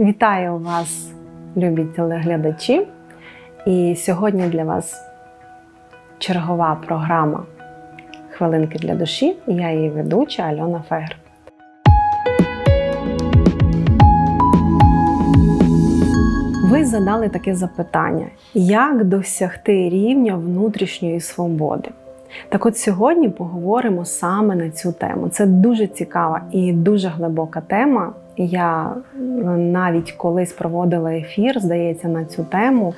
Вітаю вас, любі телеглядачі. І сьогодні для вас чергова програма Хвилинки для душі. Я її ведуча Альона Фегер. Ви задали таке запитання: як досягти рівня внутрішньої свободи? Так от сьогодні поговоримо саме на цю тему. Це дуже цікава і дуже глибока тема. Я е, навіть колись проводила ефір, здається, на цю тему.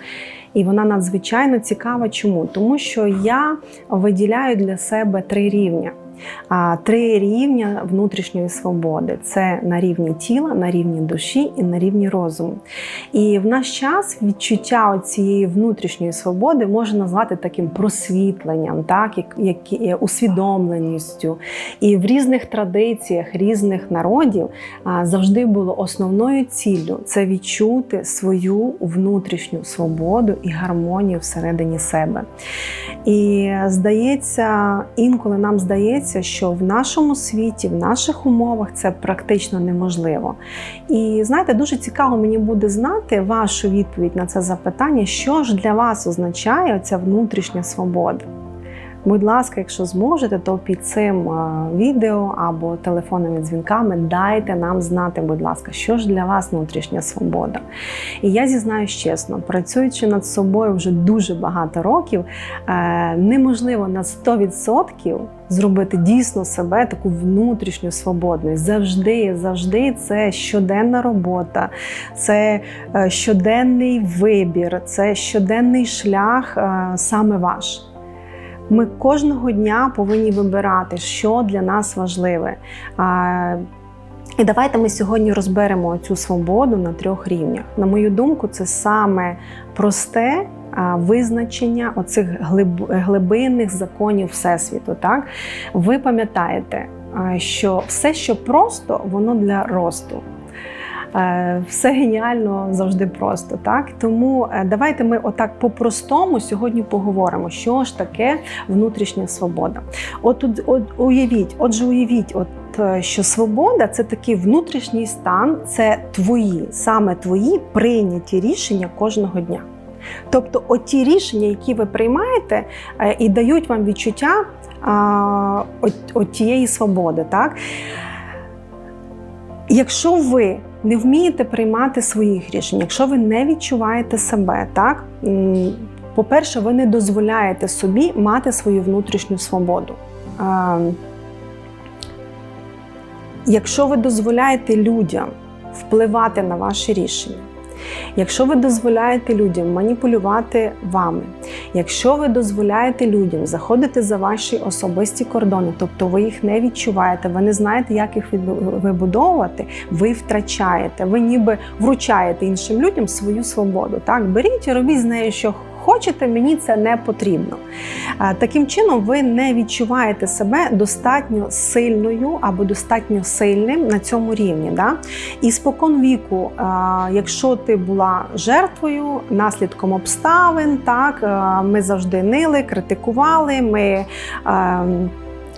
І вона надзвичайно цікава. Чому? Тому що я виділяю для себе три рівня. Три рівня внутрішньої свободи: це на рівні тіла, на рівні душі і на рівні розуму. І в наш час відчуття цієї внутрішньої свободи можна назвати таким просвітленням, так як, усвідомленістю. І в різних традиціях різних народів завжди було основною ціллю це відчути свою внутрішню свободу і гармонію всередині себе. І здається, інколи нам здається, що в нашому світі, в наших умовах це практично неможливо. І знаєте, дуже цікаво мені буде знати вашу відповідь на це запитання, що ж для вас означає ця внутрішня свобода. Будь ласка, якщо зможете, то під цим відео або телефонними дзвінками дайте нам знати, будь ласка, що ж для вас внутрішня свобода. І я зізнаюсь чесно, працюючи над собою вже дуже багато років, е, неможливо на 100% зробити дійсно себе таку внутрішню свободну. Завжди, завжди це щоденна робота, це е, щоденний вибір, це щоденний шлях е, саме ваш. Ми кожного дня повинні вибирати, що для нас важливе. І давайте ми сьогодні розберемо цю свободу на трьох рівнях. На мою думку, це саме просте визначення оцих глибинних законів Всесвіту. Так? Ви пам'ятаєте, що все, що просто, воно для росту. Е, все геніально завжди просто. Так тому е, давайте ми отак по-простому сьогодні поговоримо, що ж таке внутрішня свобода. От, от, уявіть, отже, уявіть, от. Е, що свобода це такий внутрішній стан, це твої, саме твої прийняті рішення кожного дня. Тобто, от ті рішення, які ви приймаєте, і дають вам відчуття от, от тієї свободи. Так? Якщо ви не вмієте приймати своїх рішень, якщо ви не відчуваєте себе, так по-перше, ви не дозволяєте собі мати свою внутрішню свободу. Якщо ви дозволяєте людям впливати на ваші рішення, Якщо ви дозволяєте людям маніпулювати вами, якщо ви дозволяєте людям заходити за ваші особисті кордони, тобто ви їх не відчуваєте, ви не знаєте, як їх вибудовувати, ви втрачаєте, ви ніби вручаєте іншим людям свою свободу. Так, беріть і робіть з нею, що хочете, мені це не потрібно. Таким чином, ви не відчуваєте себе достатньо сильною або достатньо сильним на цьому рівні. Да? І спокон віку, якщо ти була жертвою, наслідком обставин, так ми завжди нили, критикували. ми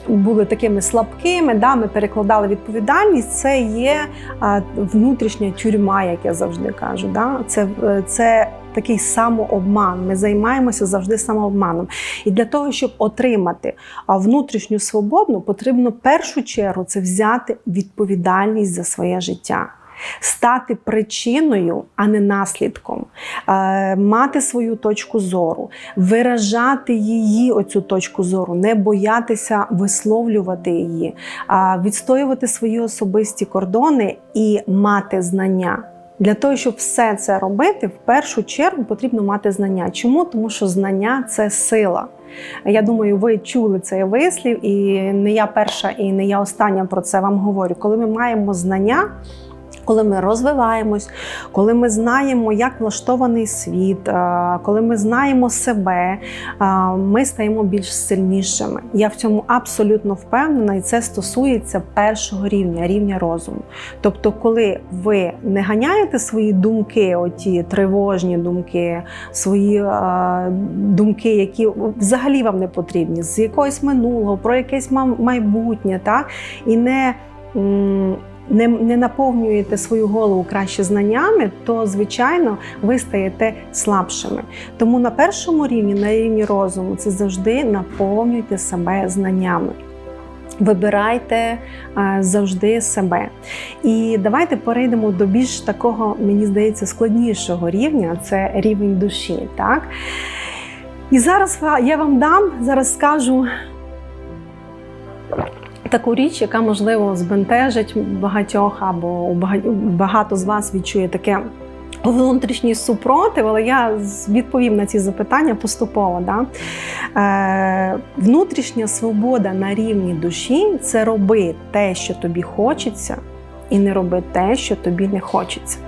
були такими слабкими, да, ми перекладали відповідальність. Це є внутрішня тюрма, як я завжди кажу. Да? Це, е, Це такий самообман. Ми займаємося завжди самообманом. І для того, щоб отримати внутрішню свободу, потрібно в першу чергу це взяти відповідальність за своє життя стати причиною, а не наслідком, мати свою точку зору, виражати її, оцю точку зору, не боятися висловлювати її, відстоювати свої особисті кордони і мати знання. Для того, щоб все це робити, в першу чергу потрібно мати знання. Чому? Тому що знання це сила. Я думаю, ви чули цей вислів, і не я перша, і не я остання про це вам говорю. Коли ми маємо знання, коли ми розвиваємось, коли ми знаємо, як влаштований світ, коли ми знаємо себе, ми стаємо більш сильнішими. Я в цьому абсолютно впевнена, і це стосується першого рівня, рівня розуму. Тобто, коли ви не ганяєте свої думки, оті тривожні думки, свої думки, які взагалі вам не потрібні, з якогось минулого, про якесь майбутнє, так? і не не, не наповнюєте свою голову краще знаннями, то звичайно ви стаєте слабшими. Тому на першому рівні, на рівні розуму, це завжди наповнюйте себе знаннями. Вибирайте е, завжди себе. І давайте перейдемо до більш такого, мені здається, складнішого рівня це рівень душі. Так? І зараз я вам дам, зараз скажу таку річ, яка можливо збентежить багатьох, або багато з вас відчує таке. Внутрішній супротив, але я відповім на ці запитання поступово. Да? Е, Внутрішня свобода на рівні душі це роби те, що тобі хочеться, і не роби те, що тобі не хочеться.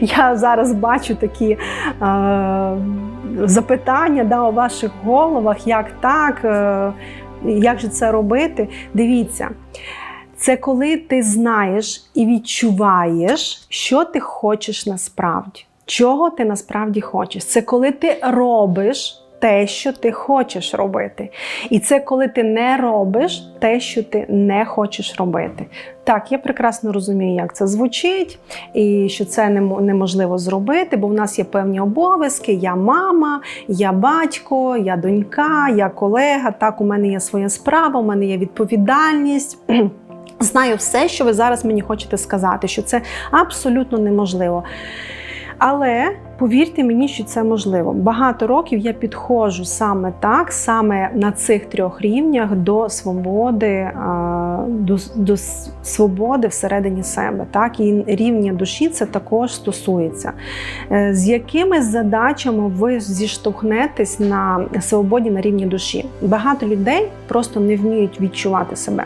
Я, зараз бачу такі е, запитання да, у ваших головах, як так, е, як же це робити. Дивіться. Це коли ти знаєш і відчуваєш, що ти хочеш насправді, чого ти насправді хочеш. Це коли ти робиш те, що ти хочеш робити. І це коли ти не робиш те, що ти не хочеш робити. Так, я прекрасно розумію, як це звучить, і що це неможливо зробити, бо в нас є певні обов'язки. Я мама, я батько, я донька, я колега. Так, у мене є своя справа, у мене є відповідальність. Знаю все, що ви зараз мені хочете сказати, що це абсолютно неможливо. Але повірте мені, що це можливо. Багато років я підходжу саме так, саме на цих трьох рівнях до свободи, до, до свободи всередині себе. Так, і рівня душі це також стосується. Е, з якими задачами ви зіштовхнетесь на свободі на рівні душі? Багато людей просто не вміють відчувати себе.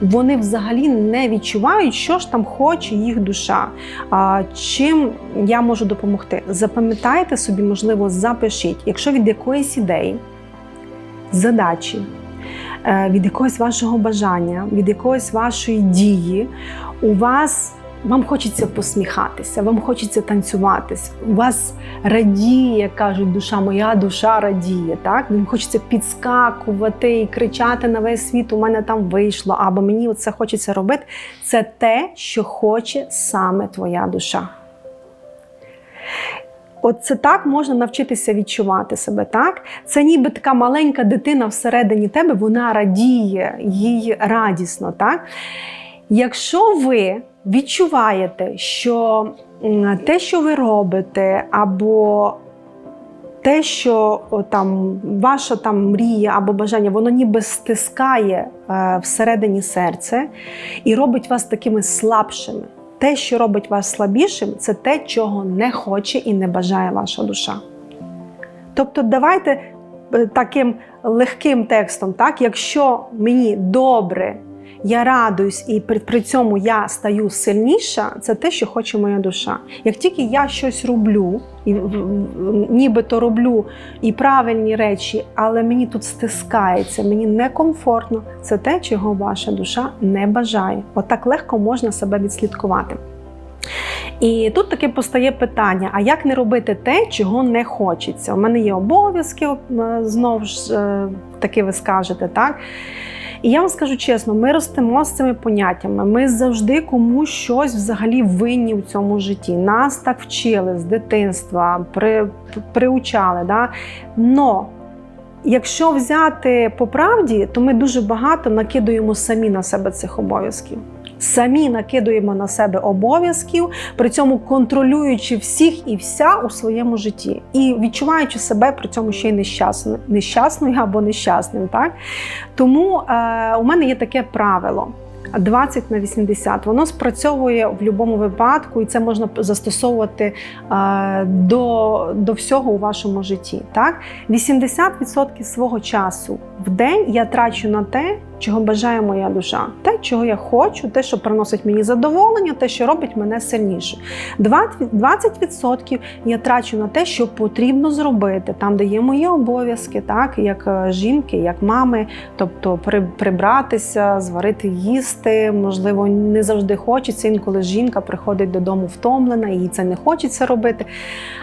Вони взагалі не відчувають, що ж там хоче їх душа. Чим я можу допомогти? запам'ятайте собі, можливо, запишіть, якщо від якоїсь ідеї, задачі, від якогось вашого бажання, від якоїсь вашої дії, у вас вам хочеться посміхатися, вам хочеться танцюватись, у вас радіє, як кажуть, душа, моя душа радіє. Так? Вам хочеться підскакувати і кричати на весь світ, у мене там вийшло, або мені це хочеться робити. Це те, що хоче саме твоя душа. От це так можна навчитися відчувати себе. так? Це ніби така маленька дитина всередині тебе, вона радіє, їй радісно. так? Якщо ви відчуваєте, що те, що ви робите, або те, що там ваша там мрія або бажання, воно ніби стискає е, всередині серце і робить вас такими слабшими. Те, що робить вас слабішим, це те, чого не хоче і не бажає ваша душа. Тобто, давайте е, таким легким текстом, так, якщо мені добре я радуюсь, і при, при цьому я стаю сильніша, це те, що хоче моя душа. Як тільки я щось роблю, і нібито роблю і правильні речі, але мені тут стискається, мені некомфортно, це те, чого ваша душа не бажає. Отак От легко можна себе відслідкувати. І тут таке постає питання: а як не робити те, чого не хочеться? У мене є обов'язки, знову ж е, таки ви скажете, так? І я вам скажу чесно, ми ростемо з цими поняттями. Ми завжди комусь щось взагалі винні в цьому житті. Нас так вчили з дитинства, при, приучали. Да? Но якщо взяти по правді, то ми дуже багато накидуємо самі на себе цих обов'язків самі накидуємо на себе обов'язків, при цьому контролюючи всіх і вся у своєму житті, і відчуваючи себе при цьому ще й нещасною, нещасною або нещасним. Так? Тому е, у мене є таке правило. 20 на 80. Воно спрацьовує в будь-якому випадку, і це можна застосовувати е, до до всього у вашому житті. Так? 80% свого часу в день я трачу на те, чого бажає моя душа, те, чого я хочу, те, що приносить мені задоволення, те, що робить мене сильніше. 20% я трачу на те, що потрібно зробити, там, де є мої обов'язки, так, як е, жінки, як мами, тобто прибратися, зварити їсти. Можливо, не завжди хочеться. Інколи жінка приходить додому втомлена, їй це не хочеться робити.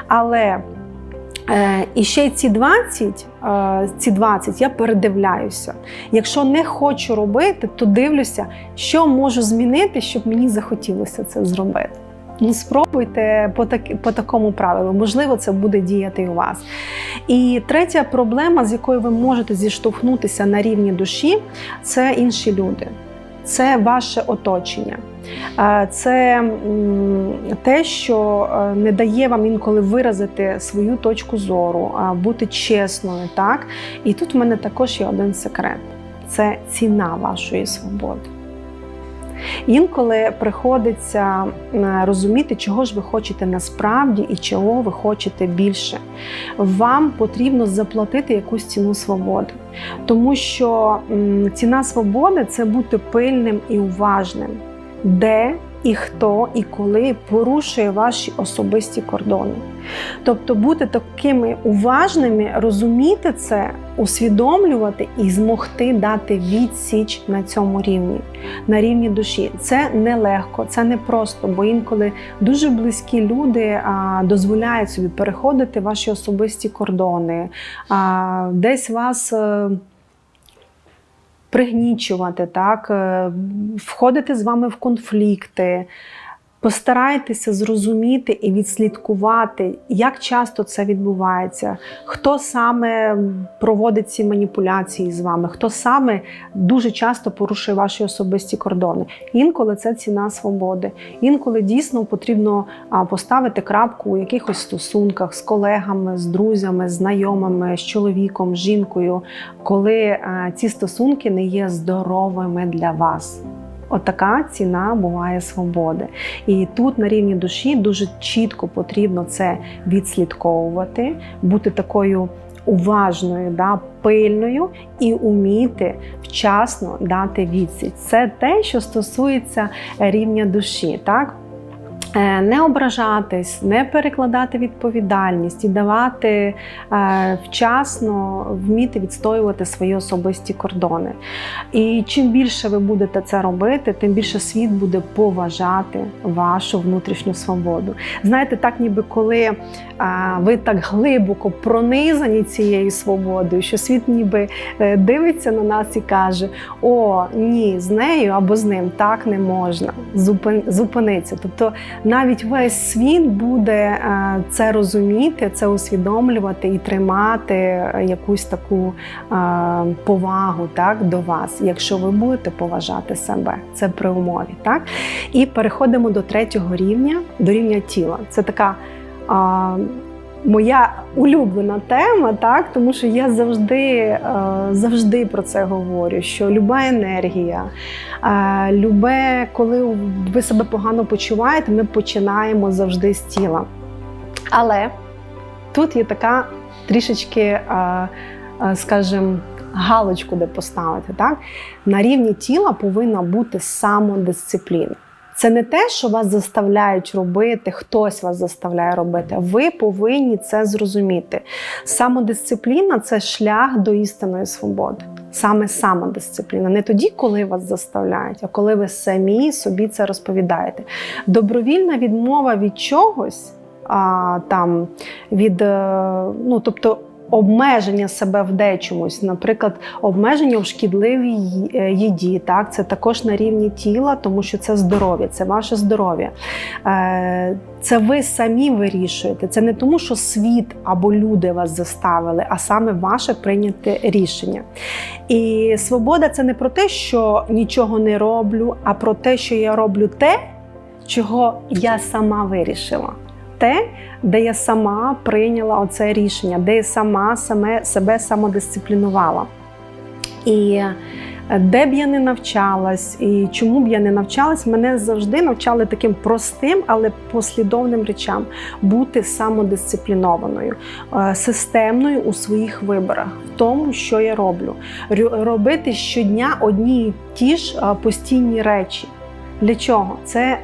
Але І ще ці 20, е, ці 20 я передивляюся. Якщо не хочу робити, то дивлюся, що можу змінити, щоб мені захотілося це зробити. Ну, спробуйте по, так, по такому правилу. Можливо, це буде діяти у вас. І третя проблема, з якою ви можете зіштовхнутися на рівні душі, це інші люди, це ваше оточення. Це те, що е, не дає вам інколи виразити свою точку зору, бути чесною. Так? І тут в мене також є один секрет: це ціна вашої свободи. Інколи приходиться розуміти, чого ж ви хочете насправді і чого ви хочете більше. Вам потрібно заплатити якусь ціну свободи, тому що ціна свободи це бути пильним і уважним, де і хто і коли порушує ваші особисті кордони. Тобто бути такими уважними, розуміти це, усвідомлювати і змогти дати відсіч на цьому рівні, на рівні душі. Це нелегко, це не просто, бо інколи дуже близькі люди а, дозволяють собі переходити ваші особисті кордони, а, десь вас. е, Пригнічувати, так, е, входити з вами в конфлікти. Постарайтеся зрозуміти і відслідкувати, як часто це відбувається, хто саме проводить ці маніпуляції з вами, хто саме дуже часто порушує ваші особисті кордони. Інколи це ціна свободи. Інколи дійсно потрібно поставити крапку у якихось стосунках з колегами, з друзями, з знайомими, з чоловіком, з жінкою, коли ці стосунки не є здоровими для вас. Отака ціна буває свободи. І тут на рівні душі дуже чітко потрібно це відслідковувати, бути такою уважною, да, пильною і уміти вчасно дати відсіч. Це те, що стосується рівня душі. так? Е, Не ображатись, не перекладати відповідальність і давати е, вчасно вміти відстоювати свої особисті кордони. І чим більше ви будете це робити, тим більше світ буде поважати вашу внутрішню свободу. Знаєте, так ніби коли ви так глибоко пронизані цією свободою, що світ ніби е, дивиться на нас і каже: О, ні, з нею або з ним так не можна. Зупин, зупиниться. Тобто навіть весь світ буде е, це розуміти, це усвідомлювати і тримати е, якусь таку повагу так, до вас, якщо ви будете поважати себе. Це при умові. Так? І переходимо до третього рівня, до рівня тіла. Це така. А, Моя улюблена тема, так тому що я завжди, е, завжди про це говорю: що люба енергія, е, любе, коли ви себе погано почуваєте, ми починаємо завжди з тіла. Але тут є така трішечки, е, скажімо, галочку, де поставити. Так? На рівні тіла повинна бути самодисципліна. Це не те, що вас заставляють робити, хтось вас заставляє робити. Ви повинні це зрозуміти. Самодисципліна це шлях до істинної свободи. Саме самодисципліна. Не тоді, коли вас заставляють, а коли ви самі собі це розповідаєте. Добровільна відмова від чогось, а, там, від, е, ну, тобто, обмеження себе в дечомусь, наприклад, обмеження в шкідливій е, їді. Так, це також на рівні тіла, тому що це здоров'я, це ваше здоров'я. Е, Це ви самі вирішуєте. Це не тому, що світ або люди вас заставили, а саме ваше прийняте рішення. І свобода це не про те, що нічого не роблю, а про те, що я роблю те, чого я сама вирішила. Те, де я сама прийняла оце рішення, де я сама саме, себе самодисциплінувала. І е, де б я не навчалась, і чому б я не навчалась, мене завжди навчали таким простим, але послідовним речам бути самодисциплінованою, е, системною у своїх виборах, в тому, що я роблю, робити щодня одні й ті ж е, постійні речі. Для чого? Це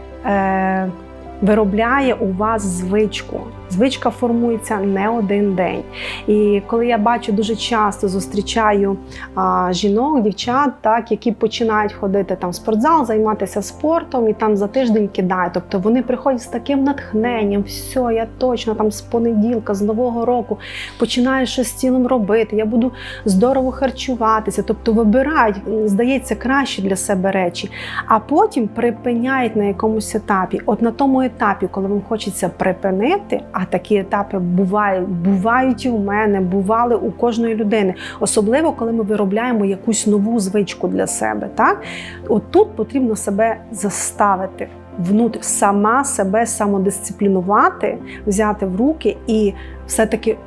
виробляє у вас звичку. Звичка формується не один день. І коли я бачу дуже часто зустрічаю а, жінок, дівчат, так які починають ходити там в спортзал, займатися спортом і там за тиждень кидають. Тобто вони приходять з таким натхненням, все, я точно там з понеділка, з нового року починаю щось з тілом робити. Я буду здорово харчуватися. Тобто вибирають, здається, краще для себе речі, а потім припиняють на якомусь етапі. От на тому етапі, коли вам хочеться припинити, а такі етапи бувають, бувають і у мене, бували у кожної людини, особливо коли ми виробляємо якусь нову звичку для себе. Так, от тут потрібно себе заставити. Внутрі сама себе самодисциплінувати, взяти в руки і все-таки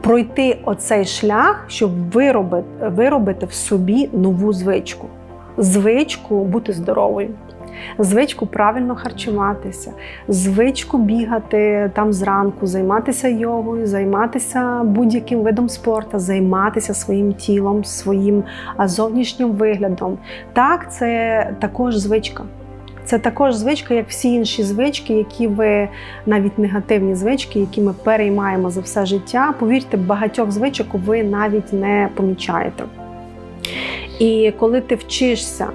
пройти оцей шлях, щоб виробити, виробити в собі нову звичку. Звичку бути здоровою, звичку правильно харчуватися, звичку бігати там зранку, займатися йогою, займатися будь-яким видом спорту, займатися своїм тілом, своїм зовнішнім виглядом. Так, це також звичка. Це також звичка, як всі інші звички, які ви навіть негативні звички, які ми переймаємо за все життя. Повірте, багатьох звичок ви навіть не помічаєте. І коли ти вчишся,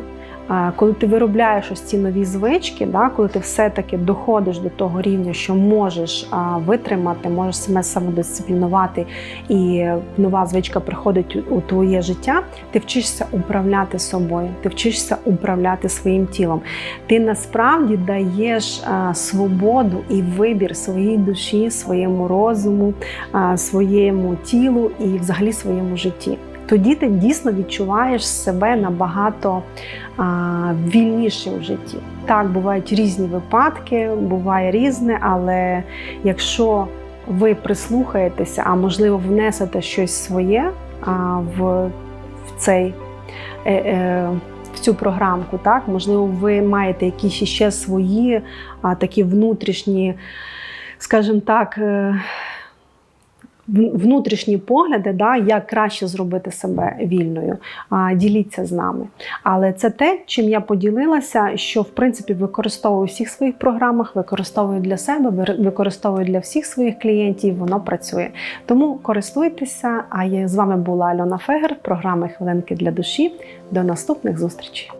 коли ти виробляєш ось ці нові звички, да, коли ти все-таки доходиш до того рівня, що можеш витримати, можеш себе самодисциплінувати, і нова звичка приходить у- твоє життя, ти вчишся управляти собою, ти вчишся управляти своїм тілом. Ти насправді даєш свободу і вибір своїй душі, своєму розуму, своєму тілу і взагалі своєму житті. Тоді ти дійсно відчуваєш себе набагато а, вільнішим в житті. Так, бувають різні випадки, буває різне, але якщо ви прислухаєтеся, а можливо внесете щось своє а, в, в цей. Е, е, в цю програмку, так можливо, ви маєте якісь ще свої а, такі внутрішні, скажімо так, е, внутрішні погляди, да, як краще зробити себе вільною. Діліться з нами. Але це те, чим я поділилася, що в принципі використовую у всіх своїх програмах, використовую для себе, використовую для всіх своїх клієнтів. Воно працює. Тому користуйтеся. А я з вами була Альона Фегер, програми Хвилинки для душі. До наступних зустрічей.